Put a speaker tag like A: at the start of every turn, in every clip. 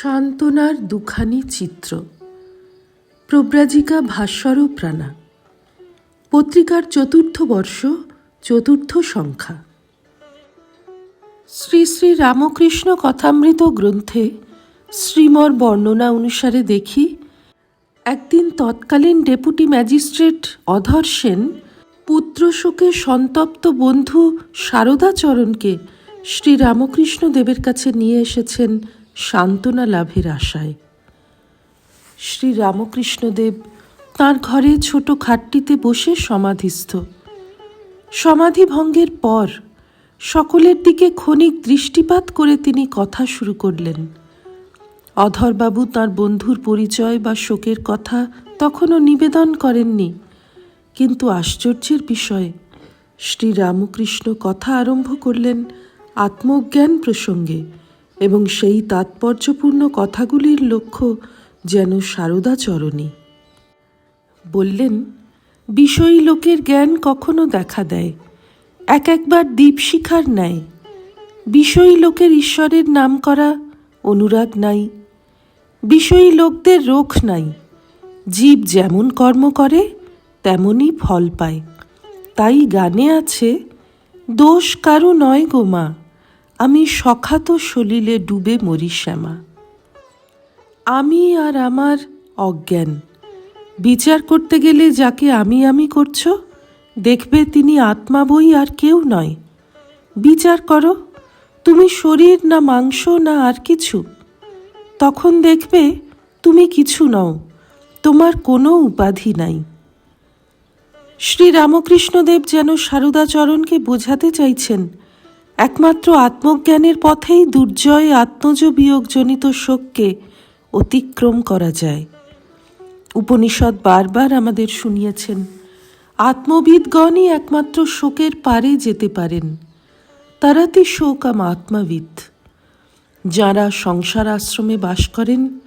A: সান্ত্বনার দুখানি চিত্র। প্রব্রাজিকা ভাস্বর প্রাণা পত্রিকার চতুর্থ বর্ষ, চতুর্থ সংখ্যা। শ্রী শ্রী রামকৃষ্ণ কথামৃত গ্রন্থে শ্রীমর বর্ণনা অনুসারে দেখি, একদিন তৎকালীন ডেপুটি ম্যাজিস্ট্রেট অধর সেন পুত্রশোকে সন্তপ্ত বন্ধু শারদাচরণকে শ্রী রামকৃষ্ণ দেবের কাছে নিয়ে এসেছেন সান্ত্বনা লাভের আশায়। শ্রী রামকৃষ্ণদেব তাঁর ঘরে ছোট খাটটিতে বসে সমাধিস্থ। সমাধি ভঙ্গের পর সকলের দিকে ক্ষণিক দৃষ্টিপাত করে তিনি কথা শুরু করলেন। অধরবাবু তার বন্ধুর পরিচয় বা শোকের কথা তখনও নিবেদন করেননি। কিন্তু আশ্চর্যের বিষয় শ্রী রামকৃষ্ণ কথা আরম্ভ করলেন আত্মজ্ঞান প্রসঙ্গে। এবং সেই তাৎপর্যপূর্ণ কথাগুলির লক্ষ্য যেন সারদাচরণী। বললেন, বিষয়ী লোকের জ্ঞান কখনো দেখা দেয়, এক একবার দীপশিখার ন্যায়। বিষয়ী লোকের ঈশ্বরের নাম করা অনুরাগ নাই, বিষয়ী লোকদের রোখ নাই। জীব যেমন কর্ম করে, তেমনই ফল পায়। তাই গানে আছে, দোষ কারু নয় গো মা। আমি সখাত সলিলে ডুবে মরি শ্যামা। আমি আর আমার অজ্ঞান। বিচার করতে গেলে যাকে আমি আমি করছ, দেখবে তিনি আত্মা বই আর কেউ নয়। বিচার করো, তুমি শরীর না মাংস না আর কিছু। তখন দেখবে তুমি কিছু নও, তোমার কোনো উপাধি নাই। শ্রী রামকৃষ্ণদেব যেন সারদাচরণকে বোঝাতে চাইছেন একমাত্র আত্মজ্ঞানের পথেই দুর্জয় আত্মজ বিয়োগজনিত শোককে অতিক্রম করা যায়। উপনিষদ বারবার আমাদের শুনিয়েছেন, আত্মবিদগণই একমাত্র শোকের পারে যেতে পারেন তারাতি শোকাম আত্মাবিদ। যাঁরা সংসার আশ্রমে বাস করেন,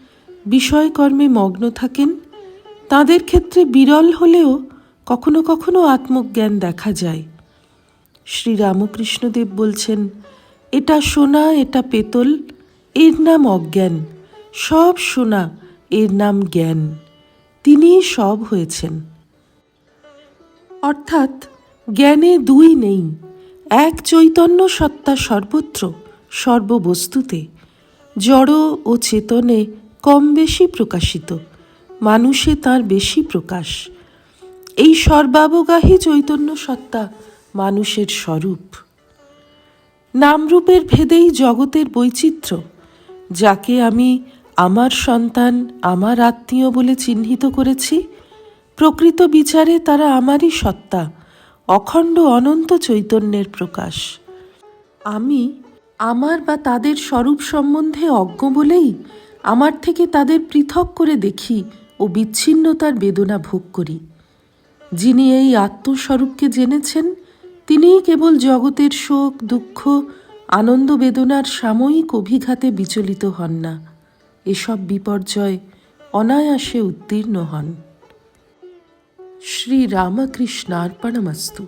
A: বিষয়কর্মে মগ্ন থাকেন, তাদের ক্ষেত্রে বিরল হলেও কখনো কখনো আত্মজ্ঞান দেখা যায়। শ্রী রামকৃষ্ণদেব বলছেন, এটা সোনা, এটা পেতল, এর নাম অজ্ঞান। সব সোনা, এর নাম জ্ঞান। তিনিই সব হয়েছেন। অর্থাৎ জ্ঞানে দুই নেই, এক চৈতন্য সত্তা সর্বত্র, সর্ববস্তুতে। জড় ও চেতনে কম বেশি প্রকাশিত, মানুষে তার বেশি প্রকাশ। এই সর্বাবগাহী চৈতন্য সত্তা মানুষের স্বরূপ। নামরূপের ভেদেই জগতের বৈচিত্র্য, যাকে আমি আমার সন্তান, আমার আত্মীয় বলে চিহ্নিত করেছি, প্রকৃত বিচারে তারা আমারই সত্তা, অখণ্ড অনন্ত চৈতন্যের প্রকাশ। আমি আমার বা তাদের স্বরূপ সম্বন্ধে অজ্ঞ বলেই আমার থেকে তাদের পৃথক করে দেখি ও বিচ্ছিন্নতার বেদনা ভোগ করি। যিনি এই আত্মস্বরূপকে জেনেছেন তিনিই কেবল জগতের শোক, দুঃখ, আনন্দ, বেদনার সাময়িক অভিঘাতে বিচলিত হন না। এসব বিপর্যয় অনায়াসে উত্তীর্ণ হন। শ্রী রামকৃষ্ণার্পণমস্তু।